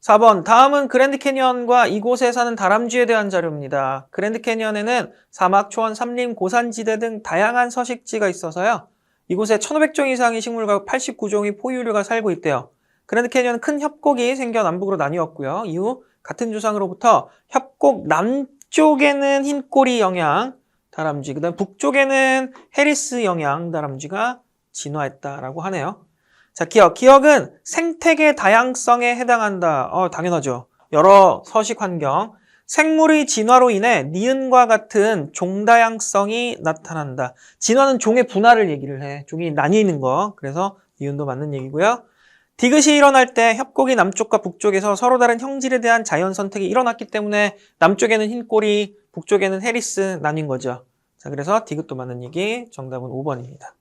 4번. 다음은 그랜드 캐니언과 이곳에 사는 다람쥐에 대한 자료입니다. 그랜드 캐니언에는 사막, 초원, 삼림, 고산지대 등 다양한 서식지가 있어서요. 이곳에 1500종 이상의 식물과 89종의 포유류가 살고 있대요. 그랜드 캐니언은 큰 협곡이 생겨 남북으로 나뉘었고요. 이후 같은 조상으로부터 협곡 남쪽에는 흰꼬리 영양 다람쥐, 그 다음 북쪽에는 해리스 영양 다람쥐가 진화했다라고 하네요. 자, 기억. 기억은 생태계 다양성에 해당한다. 어, 당연하죠. 여러 서식 환경. 생물의 진화로 인해 니은과 같은 종다양성이 나타난다. 진화는 종의 분화를 얘기를 해. 종이 나뉘는 거. 그래서 니은도 맞는 얘기고요. 디귿이 일어날 때 협곡이 남쪽과 북쪽에서 서로 다른 형질에 대한 자연 선택이 일어났기 때문에 남쪽에는 흰 꼬리, 북쪽에는 해리스 나뉜 거죠. 자, 그래서 디귿도 맞는 얘기. 정답은 5번입니다.